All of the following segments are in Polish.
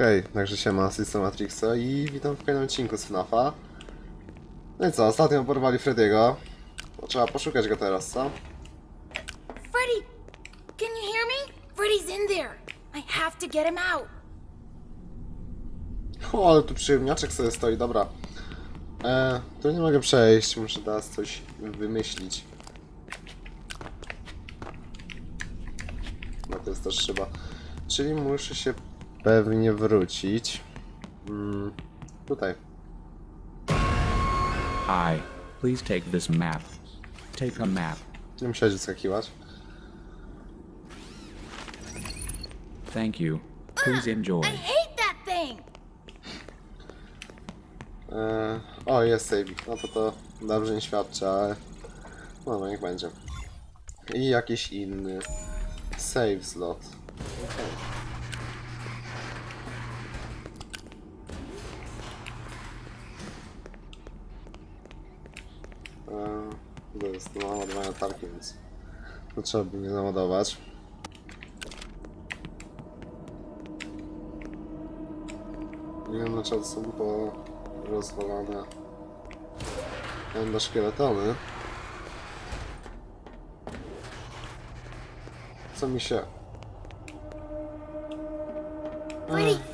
Okej, także siema, System Matrixa i witam w kolejnym odcinku z FNAFa. No i co, ostatnio porwali Frediego. No, trzeba poszukać go teraz, co? Freddy! Can you hear me? Freddy's in there. I have to get him out. O, ale tu przyjemniaczek sobie stoi, dobra. E, tu nie mogę przejść, muszę teraz coś wymyślić. No to jest też trzeba. Czyli muszę się pewnie wrócić. Mm, tutaj. Hi, please take this map. Take a map. Nie musiałeś wyskakiwać. Thank you. Please enjoy. I hate that thing! E, o, jest save. No to to dobrze nie świadczy, ale... No, no niech będzie. I jakiś inny save slot. Do naładowania tarki, więc to trzeba by. Nie wiem dlaczego są po rozwalane endoszkieletony. Co mi się... Freddy,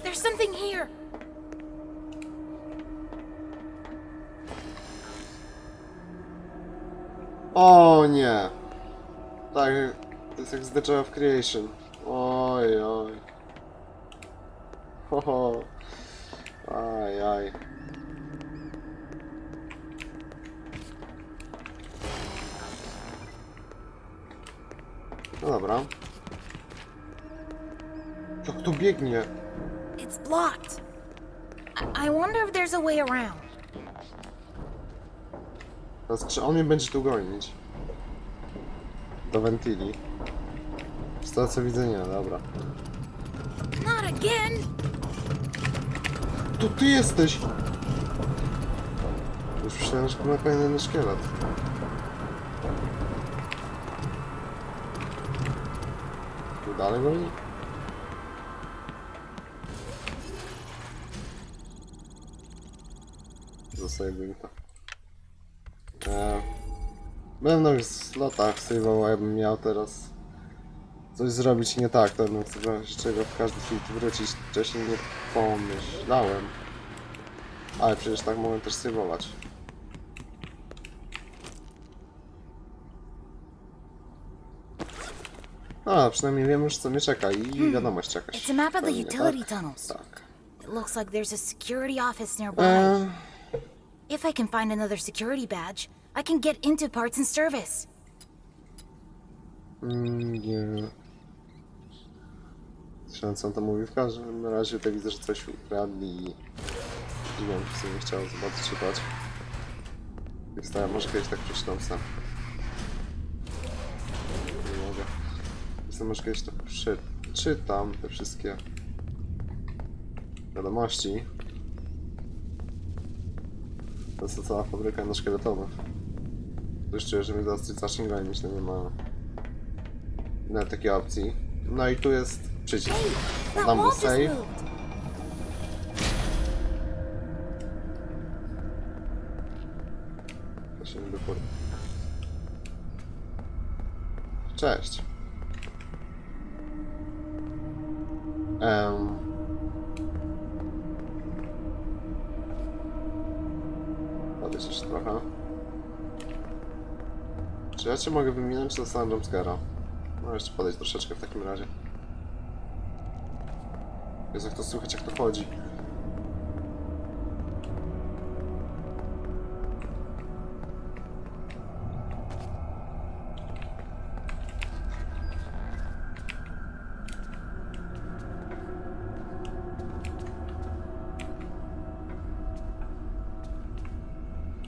O nie! Tak, to jest jak z The Joy of Creation. Oj, oj. Ho, ho. Aj, aj. No dobra. Jak to biegnie? It's blocked. I wonder if there's a way around. Teraz, czy on mnie będzie tu gonić? Do co widzę, nie, dobra. Not again! To ty jesteś! Już myślałem, że ma kolejny szkielet. Tu dalej goni? Zostaje to. Byłem na już slotach save'ował, jakbym miał teraz coś zrobić nie tak, to bym w razie czego w każdy film wrócić. Wcześniej nie pomyślałem. Ale przecież tak mogłem też save'ować. A, przynajmniej wiem już co mnie czeka i wiadomość jakaś. It's a map of the pewnie, utility tak? tunnels. Tak. It looks like there's a security office nearby. Eee, If I can find another security badge, I can get into parts and service. mm, nie. Słyszałem co on tam mówi. W każdym razie tutaj widzę, że coś ukradli i... Nie wiem, w sumie chciał zobaczyć, czytać. Więc to ja może kiedyś tak przeczytam sam. Nie mogę. Więc to może kiedyś to przeczytam, te wszystkie wiadomości. To jest to cała fabryka na szkieletonów. Czuję, że coś zacznie gonić, no nie ma nawet takiej opcji. No i tu jest przycisk. Go just save. Cześć. Cię mogę wyminąć, czy dostanę jumpscare'a? No jeszcze podejść troszeczkę w takim razie. Jezu, jak to słychać, jak to chodzi.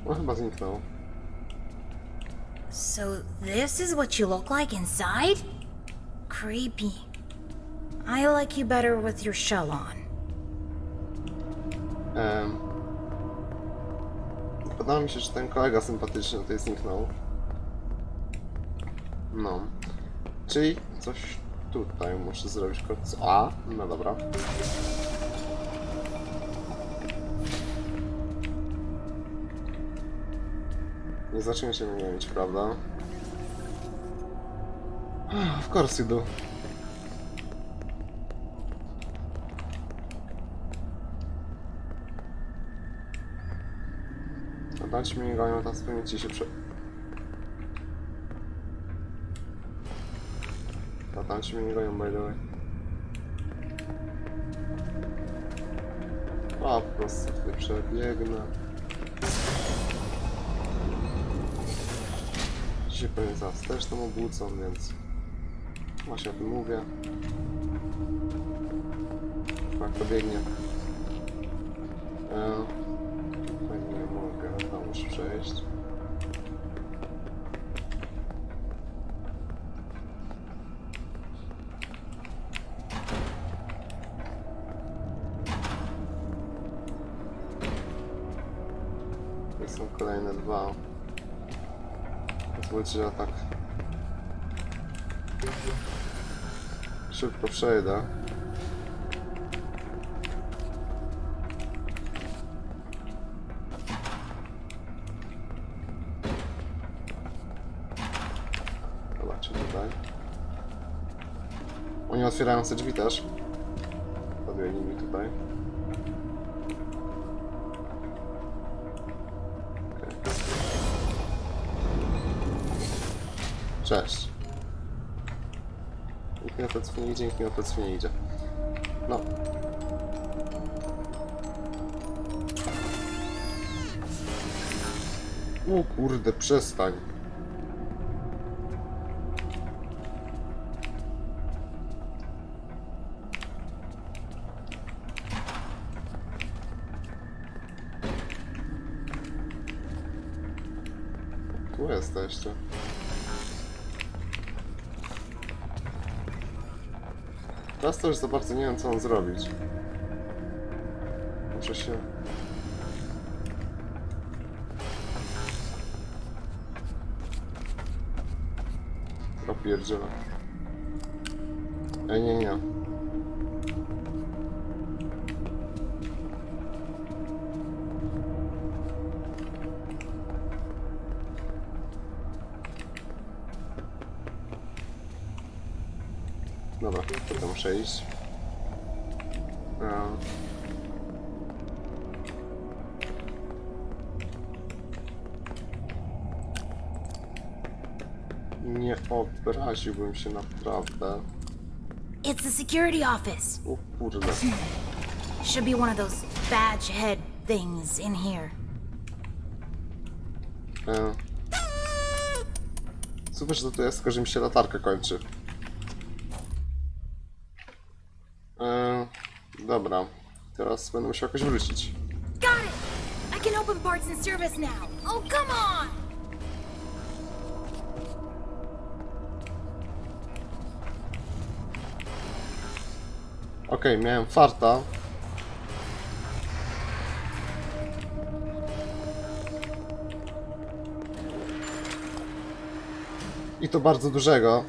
No chyba zniknął. So this is what you look like inside? Creepy. I like you better with your shell on. Em, Podoba mi się, że ten kolega sympatyczny tutaj zniknął. No. Czyli coś tutaj muszę zrobić. A? No dobra. Nie zacznie się mieć, prawda? Of course you do. Dać mi gonią, teraz powinien ci się prze... A tam mnie nie gonią, by the way. A, po prostu tutaj przebiegnę. Dzisiaj pewnie zaraz też tam obłócą, więc... Właśnie o tym mówię. Jak to biegnie. E, nie mogę tam już przejść. Są kolejne dwa. Że ja tak szybko przejdę. Zobaczcie tutaj. Oni otwierają te drzwi też. Cześć. Nikt mi na nie idzie, nikt mi na plecy nie idzie. No. O kurde, przestań. Już za bardzo nie wiem co mam zrobić. Muszę się... O pierdziele. Ej, nie, nie. Dobra, to muszę iść. Nie obraziłbym się naprawdę. It's the security office. O kurde. Should be one of those badge head things in here. E. Super, że to jest, tylko że mi się latarka kończy. E. Dobra. Teraz będę musiał jakoś wrócić. Got it! I can open parts and service now. Oh, come on! Okej, miałem farta. I to bardzo dużego.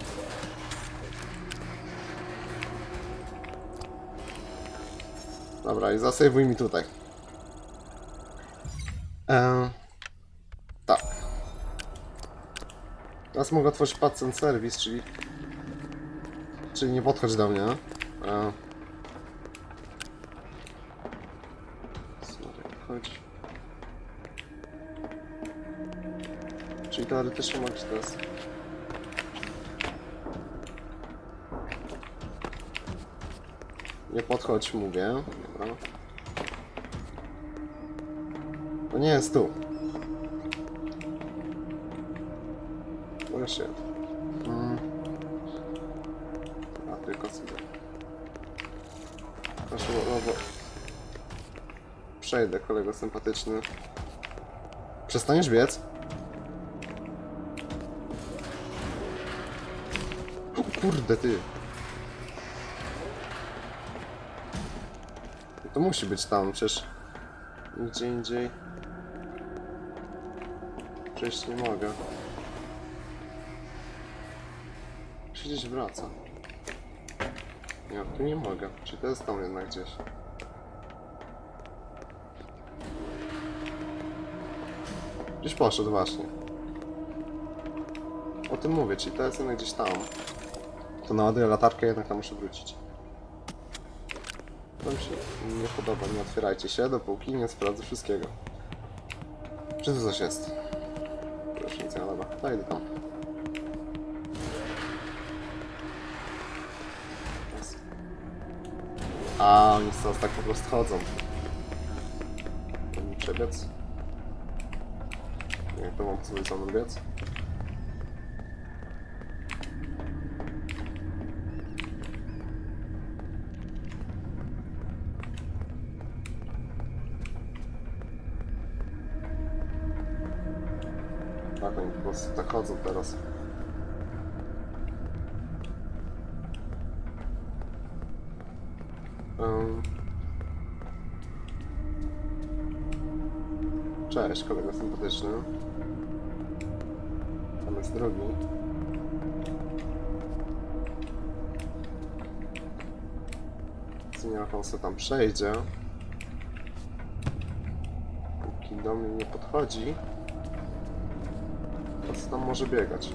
Dobra, i zasejwuj mi tutaj. Eee, tak. Teraz mogę otworzyć Pacent Service, czyli... Czyli nie podchodź do mnie. Eee, Sorry, chodź. Czyli teoretycznie mogę teraz. Nie podchodź, mówię. Dobra. To nie jest tu. No się. Mm. A tylko sobie. Proszę, bo, bo... Przejdę, kolego sympatyczny. Przestaniesz biec? O kurde, ty. To musi być tam, przecież... Nigdzie indziej... Przejść nie mogę. Gdzieś wraca. Nie, tu nie mogę. Czy to jest tam jednak gdzieś? Gdzieś poszedł właśnie. o tym mówię, czyli to jest jednak gdzieś tam. To naładuję latarkę, jednak tam muszę wrócić. To mi się nie podoba, nie otwierajcie się, dopóki nie sprawdzę wszystkiego. Czy tu coś jest? Dobra, to idę tam. A, oni teraz tak po prostu chodzą. Przebiec? Jak to mam za mną biec? Tak, oni po prostu tak chodzą teraz. Um. Cześć, kolega sympatyczny. Tam jest drugi. Nie jak on sobie tam przejdzie. Póki do mnie nie podchodzi. Tam może biegać?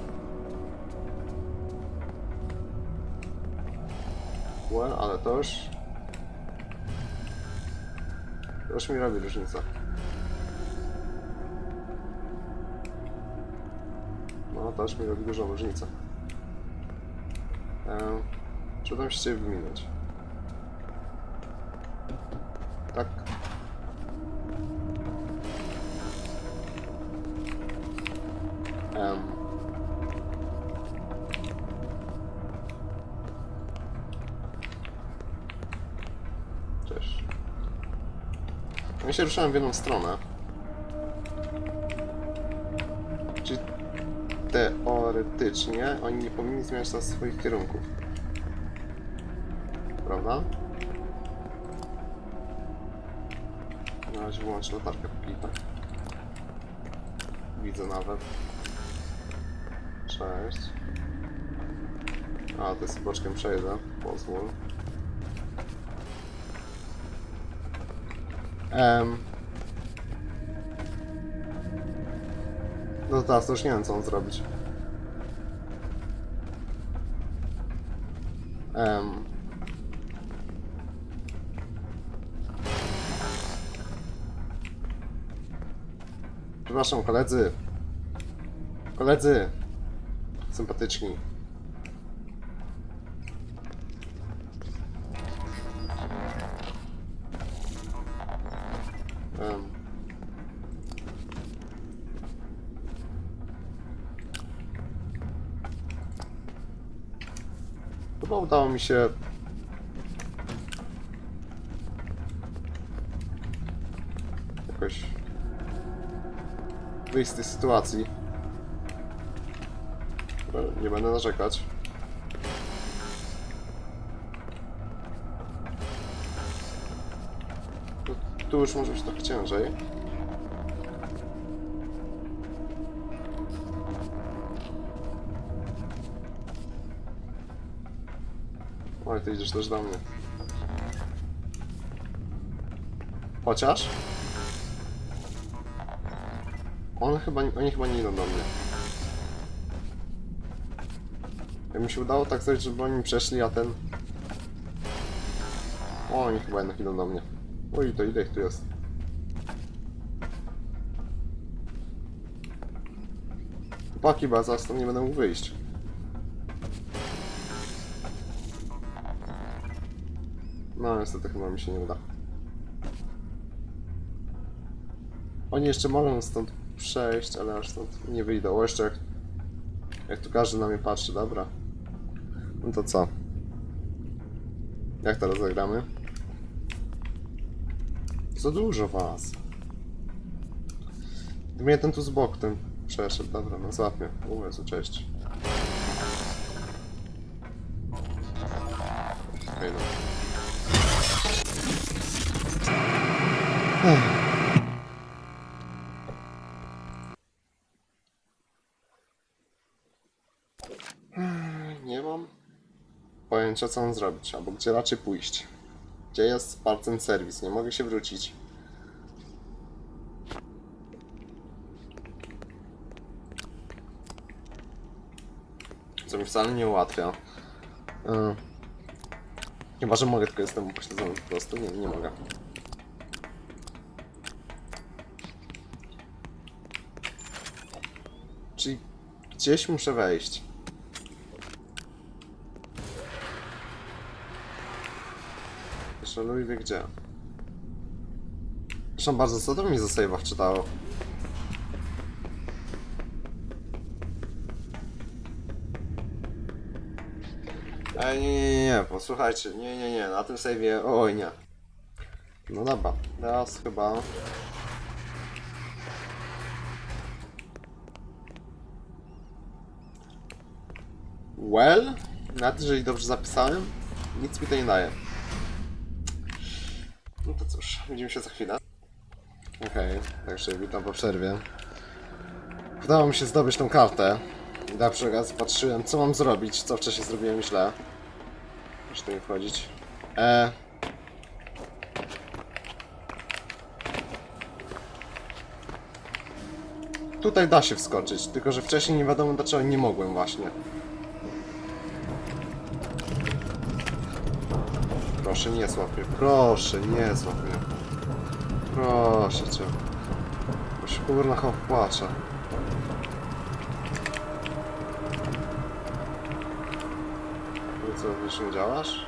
Well, ale to już... To już mi robi różnicę. No, to już mi robi dużą różnicę. Eee, czy mi się wyminąć? Tak. Się ruszałem w jedną stronę. Czyli teoretycznie oni nie powinni zmieniać teraz swoich kierunków. Prawda? Na razie wyłączę latarkę póki tak. Widzę nawet. Cześć. A, to jest boczkiem przejdę. Pozwól. Em. No teraz już nie wiem co mam zrobić. Em. Przepraszam koledzy. Koledzy. Sympatyczni. Mi się jakoś wyjść z tej sytuacji. Nie będę narzekać. Tu już może być trochę ciężej. Oj, ty idziesz też do mnie. Chociaż? One chyba, oni chyba nie idą do mnie. Jak mi się udało tak zrobić, żeby oni przeszli, a ten... O, oni chyba jednak idą do mnie. Oj, to ile ich tu jest? Chłopaki, bo zaraz tam nie będę mógł wyjść. No, niestety chyba mi się nie uda. Oni jeszcze mogą stąd przejść, ale aż stąd nie wyjdą. O, jeszcze jak, jak tu każdy na mnie patrzy, dobra. No to co? Jak teraz zagramy? Za dużo was. Mnie ten tu z boku, ten przeszedł, dobra, no złap mnie. O Jezu, cześć. Pojęcia co mam zrobić, albo gdzie raczej pójść. Gdzie jest Spartan Service? Nie mogę się wrócić. Co mi wcale nie ułatwia. Yy. Chyba, że mogę, tylko jestem upośledzony po prostu. Nie, nie mogę. Czyli gdzieś muszę wejść. Jeszcze Louis wie gdzie. Zresztą bardzo co to mi za save'a wczytało. Ej, nie, nie, nie, nie, posłuchajcie, nie, nie, nie, na tym save'ie, oj nie. No dobra, teraz chyba... Well, nawet jeżeli dobrze zapisałem, nic mi to nie daje. Widzimy się za chwilę. Okej, także witam po przerwie. Udało mi się zdobyć tą kartę. I tak przy okazji patrzyłem, co mam zrobić, co wcześniej zrobiłem źle. Muszę tu nie wchodzić. E... Tutaj da się wskoczyć, tylko że wcześniej nie wiadomo dlaczego nie mogłem właśnie. Proszę nie złap mnie, proszę nie złap mnie. Proszę cię. Bo się kurna chow płacze. I co, już nie działasz?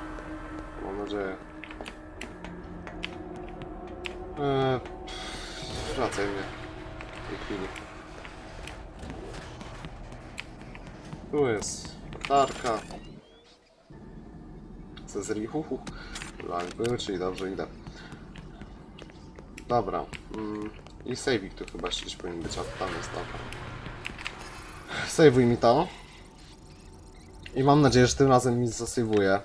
Mam nadzieję. Eee, wracaj mnie. W tej chwili. Tu jest latarka. Cezri, hu, hu. Lag był, czyli dobrze idę. Dobra. Mm, I saving tu chyba gdzieś powinien być, a tam jest dobra. Sejwuj mi to. I mam nadzieję, że tym razem mi zasejwuje.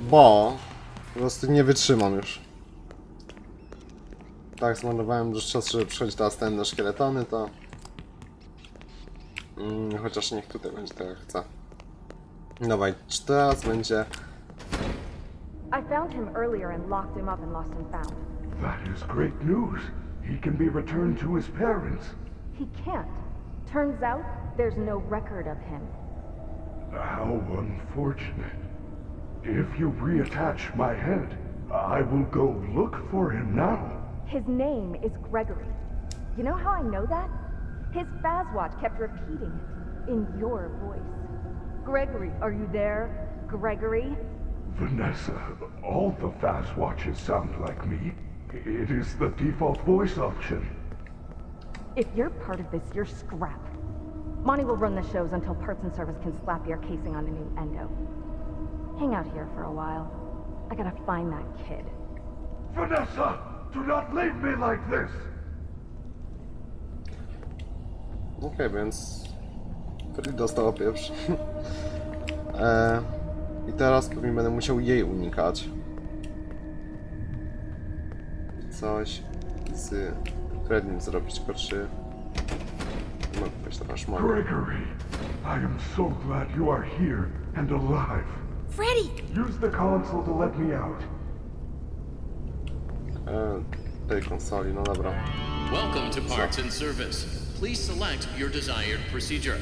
Bo po prostu nie wytrzymam już. Tak, zmarnowałem już czas, żeby przychodzić teraz ten na szkieletony, to... Mm, chociaż niech tutaj będzie tak jak chcę. Dawaj, teraz będzie... I found him earlier and locked him up in Lost and Found. That is great news. He can be returned to his parents. He can't. Turns out there's no record of him. How unfortunate. If you reattach my head, I will go look for him now. His name is Gregory. You know how I know that? His Fazwatch kept repeating it in your voice. Gregory, are you there? Gregory? Vanessa, all the fast watches sound like me. It is the default voice option. If you're part of this, you're scrap. Monty will run the shows until Parts and Service can slap your casing on the new Endo. Hang out here for a while. I gotta find that kid. Vanessa, do not leave me like this. Okej, więc... Freddy dostał pierwszy. e, I teraz pewnie będę musiał jej unikać. Coś z Freddym zrobić, tylko czy... No, weź teraz mogę. Gregory, I am so glad you are here and alive. Freddy! Use the console to let me out. E, tej konsoli, no dobra. Welcome to Parts and Service. Please select your desired procedure.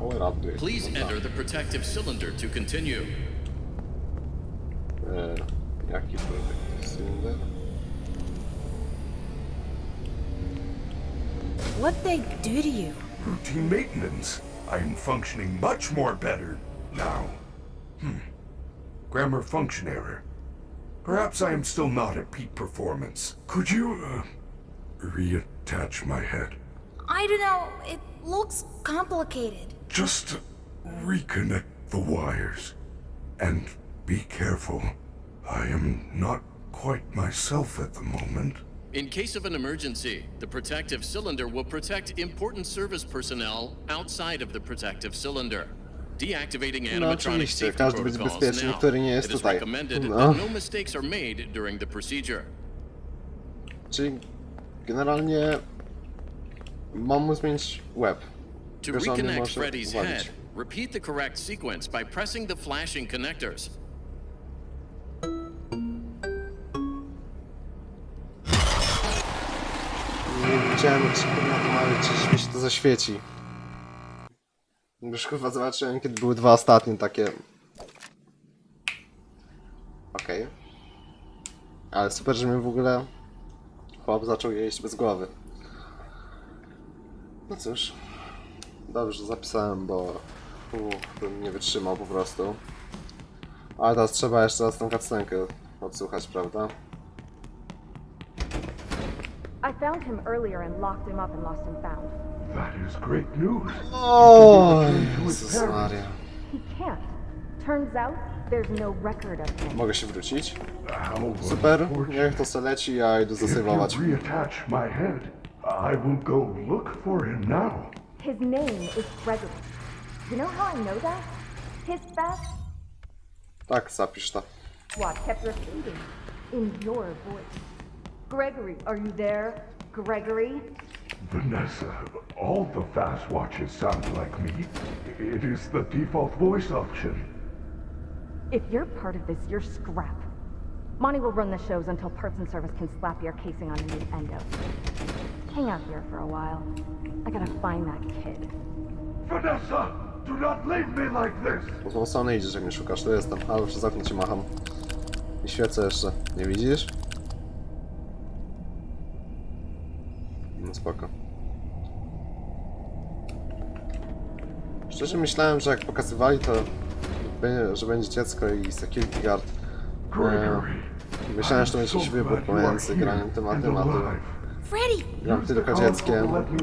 O, ratuj. Please Dobra. enter the protective cylinder to continue. Jaki produkt? Cylinder? What'd they do to you? Routine maintenance. I am functioning much more better now. Hmm. Grammar function error. Perhaps I am still not at peak performance. Could you, uh, reattach my head? I don't know. It looks complicated. Just reconnect the wires. And be careful. I am not quite myself at the moment. In case of an emergency, the protective cylinder will protect important service personnel outside of the protective cylinder. Deactivating No animatronic oczywiście, safety każdy być protocols bezpieczny, now. który nie jest It is tutaj. recommended No. that no mistakes are made during the procedure. Czyli generalnie mam mu zmienić web. To on nie reconnect może Freddy's uwalić. head, repeat the correct sequence by pressing the flashing connectors. chciałem na to mały, czy mi się to zaświeci. Już chyba zobaczyłem, kiedy były dwa ostatnie takie. Okej. Ale super, że mnie w ogóle chłop zaczął jeść bez głowy. No cóż. Dobrze, że zapisałem, bo uff, bym nie wytrzymał po prostu. Ale teraz trzeba jeszcze raz tą cutscenkę odsłuchać, prawda? I found him earlier and locked him up in Lost and Found. That is great news. O, Jezus. Maria. He can't. Turns out there's no record of him. Mogę się wrócić? Super, niech to se leci, ja idę If you zasejwować. reattach my head, I will go look for him now. His name is Gregory. You know how I know that? His fast Tak, zapisz to. watch kept repeating in your voice. Gregory, are you there? Gregory? Vanessa, all the fast watches sound like me. It is the default voice option. If you're part of this, you're scrap. Monty will run the shows until Parts and Service can slap your casing on a new endo. Hang out here for a while. I gotta find that kid. Vanessa, do not leave me like this. Po tą stronę idziesz, jak mnie szukasz, to jestem. Ale przez okno ci macham. I świecę jeszcze. Nie widzisz? No spoko. Szczerze myślałem, że jak pokazywali to, że będzie dziecko i security guard. Gregory. Myślałem, że to będzie jakiś wybór pomiędzy graniem tym a and tym, a tym. Alive. Freddy! Gram Use the tylko to let me.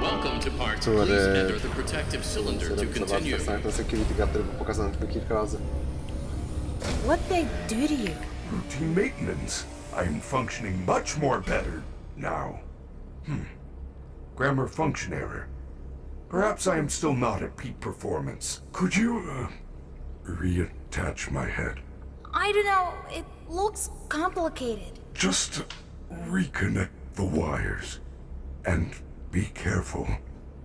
Welcome to Park. Który- Please enter the protective cylinder to continue. tak samo ten security guard, który był pokazany tylko kilka razy. What they do to you? Routine maintenance. I am functioning much more better now. Hmm. Grammar function error. Perhaps I am still not at peak performance. Could you, uh, reattach my head? I don't know. It looks complicated. Just reconnect the wires. And be careful.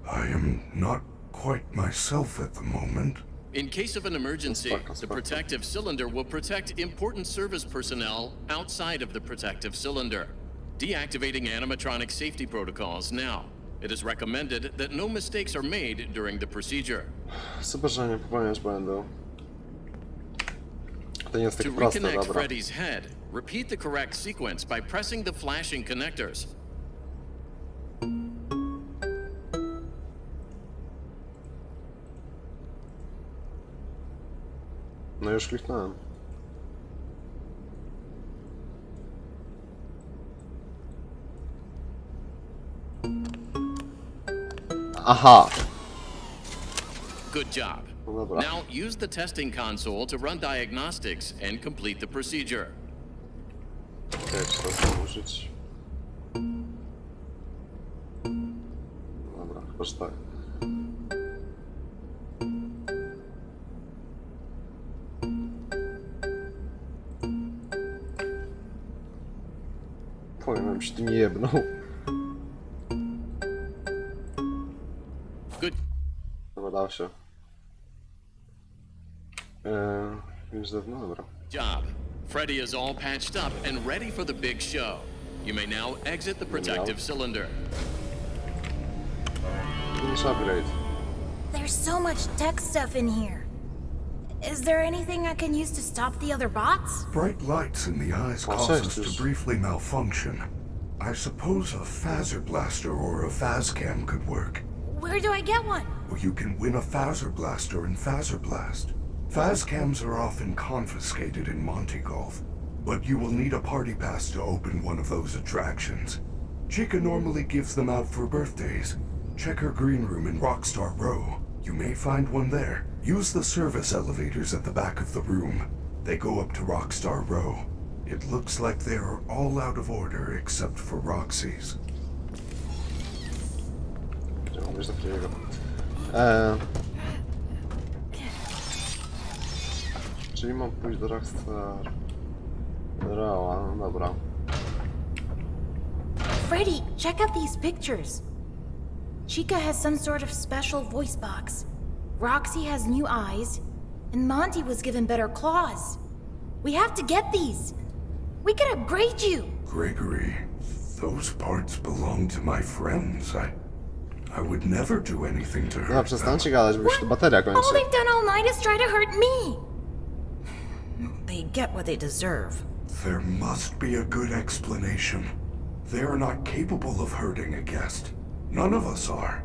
I am not quite myself at the moment. In case of an emergency, the protective cylinder will protect important service personnel outside of the protective cylinder. Deactivating animatronic safety protocols now. It is recommended that no mistakes are made during the procedure. Super, że nie popełniasz błędu. To nie jest To proste, reconnect dobra. Freddy's head, repeat the correct sequence by pressing the flashing connectors. No już kliknąłem. Aha! Good job. Now use the testing console to run diagnostics and complete the procedure. To chcę użyć? Dobra, chyba tak. Powiem, bym się tu jebnął. Good Dobra, się. Eee, już dawno, dobra. job. Freddy is all patched up and ready for the big show. You may now exit the protective cylinder. Finish upgrade. There's so much tech stuff in here. Is there anything I can use to stop the other bots? Bright lights in the eyes cause us to briefly malfunction. I suppose a phaser blaster or a phascam could work. Where do I get one? Well, you can win a phaser blaster in Phaser Blast. Phascams are often confiscated in Monte Golf, but you will need a party pass to open one of those attractions. Chica normally gives them out for birthdays. Check her green room in Rockstar Row. You may find one there. Use the service elevators at the back of the room. They go up to Rockstar Row. It looks like they are all out of order except for Roxy's. Mam być takiego? Eee. Czyli mam pójść do Rockstar. Roa, no dobra. Freddy, check out these pictures. Chica has some sort of special voice box. Roxy has new eyes. And Monty was given better claws. We have to get these. We can upgrade you. Gregory, Those parts belong to my friends. I I would never do anything to hurt No, them. przestańcie gadać, bo już tu bateria All they've done all night is try to hurt me. They get what they deserve. There must be a good explanation. They are not capable of hurting a guest. None of us are.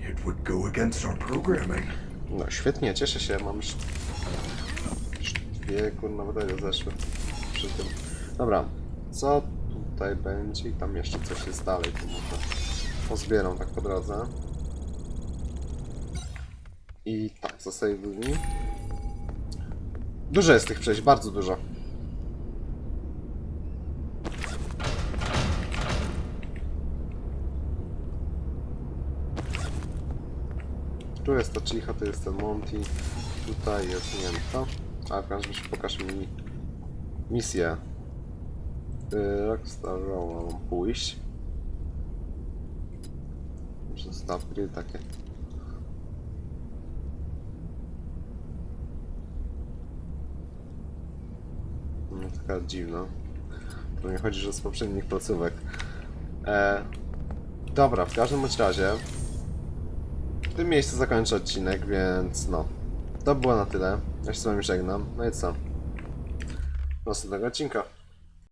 It would go against our programming. No świetnie, cieszę się, mam już... Dwie kurna baterie zeszły przy tym. Dobra, co tutaj będzie? I tam jeszcze coś jest dalej, to może pozbieram tak po drodze. I tak, zasejwuj. Dużo jest tych przejść, bardzo dużo. Tu jest ta Chicha, tu jest ten Monty. Tutaj jest, nie wiem kto. A w każdym razie pokaż mi misję. Yy, Rockstar Row mam pójść. Gry takie. No, taka dziwna. To nie chodzi, że z poprzednich placówek. E, dobra, w każdym bądź razie w tym miejscu zakończę odcinek, więc no. To było na tyle. Ja się z wami żegnam. No i co? Do następnego odcinka.